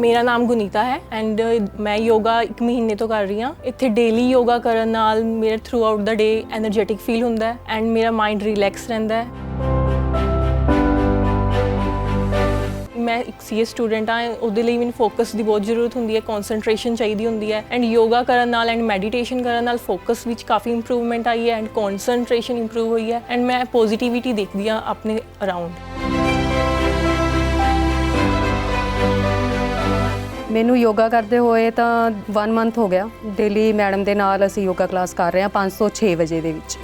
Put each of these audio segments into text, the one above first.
ਮੇਰਾ ਨਾਮ ਗੁਨੀਤਾ ਹੈ ਐਂਡ ਮੈਂ ਯੋਗਾ ਇੱਕ ਮਹੀਨੇ ਤੋਂ ਕਰ ਰਹੀ ਹਾਂ। ਇੱਥੇ ਡੇਲੀ ਯੋਗਾ ਕਰਨ ਨਾਲ ਮੇਰੇ throughout the day energetic feel ਹੁੰਦਾ ਹੈ ਐਂਡ ਮੇਰਾ ਮਾਈਂਡ ਰਿਲੈਕਸ ਰਹਿੰਦਾ ਹੈ। ਮੈਂ ਇੱਕ ਸੀਏ ਸਟੂਡੈਂਟ ਆ ਉਹਦੇ ਲਈ ਮੈਨੂੰ ਫੋਕਸ ਦੀ ਬਹੁਤ ਜ਼ਰੂਰਤ ਹੁੰਦੀ ਹੈ ਕਨਸੈਂਟਰੇਸ਼ਨ ਚਾਹੀਦੀ ਹੁੰਦੀ ਹੈ ਐਂਡ ਯੋਗਾ ਕਰਨ ਨਾਲ ਐਂਡ ਮੈਡੀਟੇਸ਼ਨ ਕਰਨ ਨਾਲ ਫੋਕਸ ਵਿੱਚ ਕਾਫੀ ਇੰਪਰੂਵਮੈਂਟ ਆਈ ਹੈ ਐਂਡ ਕਨਸੈਂਟਰੇਸ਼ਨ ਇੰਪਰੂਵ ਹੋਈ ਹੈ ਐਂਡ ਮੈਂ ਪੋਜ਼ਿਟਿਵਿਟੀ ਦੇਖਦੀ ਆ ਆਪਣੇ ਅਰਾਊਂਡ ਮੈਨੂੰ ਯੋਗਾ ਕਰਦੇ ਹੋਏ ਤਾਂ 1 ਮੰਥ ਹੋ ਗਿਆ। ਡੇਲੀ ਮੈਡਮ ਦੇ ਨਾਲ ਅਸੀਂ ਯੋਗਾ ਕਲਾਸ ਕਰ ਰਹੇ ਹਾਂ 5 ਤੋਂ 6 ਵਜੇ ਦੇ ਵਿੱਚ।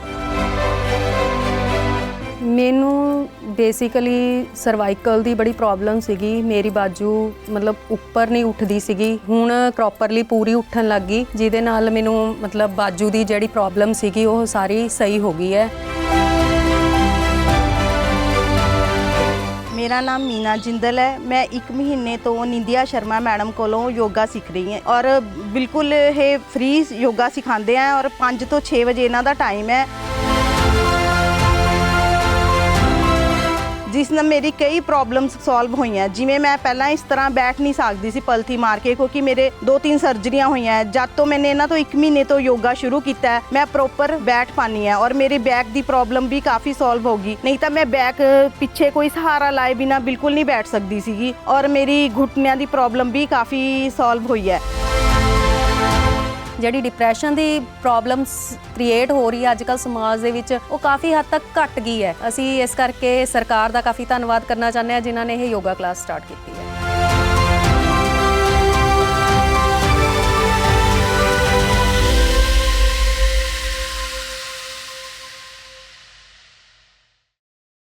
ਮੈਨੂੰ ਬੇਸਿਕਲੀ ਸਰਵਾਈਕਲ ਦੀ ਬੜੀ ਪ੍ਰੋਬਲਮ ਸੀਗੀ। ਮੇਰੀ ਬਾਜੂ ਮਤਲਬ ਉੱਪਰ ਨਹੀਂ ਉੱਠਦੀ ਸੀਗੀ। ਹੁਣ ਪ੍ਰੋਪਰਲੀ ਪੂਰੀ ਉੱਠਣ ਲੱਗ ਗਈ। ਜਿਹਦੇ ਨਾਲ ਮੈਨੂੰ ਮਤਲਬ ਬਾਜੂ ਦੀ ਜਿਹੜੀ ਪ੍ਰੋਬਲਮ ਸੀਗੀ, ਉਹ ਸਾਰੀ ਸਹੀ ਹੋ ਗਈ ਹੈ। ਮੇਰਾ ਨਾਮ ਮੀਨਾ ਜਿੰਦਲ ਹੈ। ਮੈਂ 1 ਮਹੀਨੇ ਤੋਂ ਨਿੰਦਿਆ ਸ਼ਰਮਾ ਮੈਡਮ ਕੋਲੋਂ ਯੋਗਾ ਸਿੱਖ ਰਹੀ ਹਾਂ ਔਰ ਬਿਲਕੁਲ ਇਹ ਫ੍ਰੀ ਯੋਗਾ ਸਿਖਾਉਂਦੇ ਆ ਔਰ 5 ਤੋਂ 6 ਵਜੇ ਇਹਨਾਂ ਦਾ ਟਾਈਮ ਹੈ। ਨਾਲ ਮੇਰੀ ਕਈ ਪ੍ਰੋਬਲਮਸ ਸੋਲਵ ਹੋਈਆਂ। ਜਿਵੇਂ ਮੈਂ ਪਹਿਲਾਂ ਇਸ ਤਰ੍ਹਾਂ ਬੈਠ ਨਹੀਂ ਸਕਦੀ ਸੀ ਪਲਥੀ ਮਾਰ ਕੇ, ਕਿਉਂਕਿ ਮੇਰੇ ਦੋ ਤਿੰਨ ਸਰਜਰੀਆਂ ਹੋਈਆਂ। ਜਦ ਤੋਂ ਮੈਨੇ ਇਹਨਾਂ ਤੋਂ 1 ਮਹੀਨੇ ਤੋਂ ਯੋਗਾ ਸ਼ੁਰੂ ਕੀਤਾ ਹੈ, ਮੈਂ ਪ੍ਰੋਪਰ ਬੈਠ ਪਾਨੀ ਹੈ ਔਰ ਮੇਰੀ ਬੈਕ ਦੀ ਪ੍ਰੋਬਲਮ ਵੀ ਕਾਫੀ ਸੋਲਵ ਹੋ ਗਈ। ਨਹੀਂ ਤਾਂ ਮੈਂ ਬੈਕ ਪਿੱਛੇ ਕੋਈ ਸਹਾਰਾ ਲਾਏ ਬਿਨਾ ਬਿਲਕੁਲ ਨਹੀਂ ਬੈਠ ਸਕਦੀ ਸੀਗੀ ਔਰ ਮੇਰੀ ਘੁਟਨਿਆਂ ਦੀ ਪ੍ਰੋਬਲਮ ਵੀ ਕਾਫੀ ਸੋਲਵ ਹੋਈ ਹੈ। ਜਿਹੜੀ ਡਿਪਰੈਸ਼ਨ ਦੀ ਪ੍ਰੋਬਲਮਸ ਕ੍ਰੀਏਟ ਹੋ ਰਹੀ ਹੈ ਅੱਜ ਅੱਜਕੱਲ ਸਮਾਜ ਦੇ ਵਿੱਚ, ਉਹ ਕਾਫੀ ਹੱਦ ਤੱਕ ਘਟ ਗਈ ਹੈ। ਅਸੀਂ ਇਸ ਕਰਕੇ ਸਰਕਾਰ ਦਾ ਕਾਫੀ ਧੰਨਵਾਦ ਕਰਨਾ ਚਾਹੁੰਦੇ ਹਾਂ ਜਿਨ੍ਹਾਂ ਨੇ ਇਹ ਯੋਗਾ ਕਲਾਸ ਸਟਾਰਟ ਕੀਤੀ ਹੈ।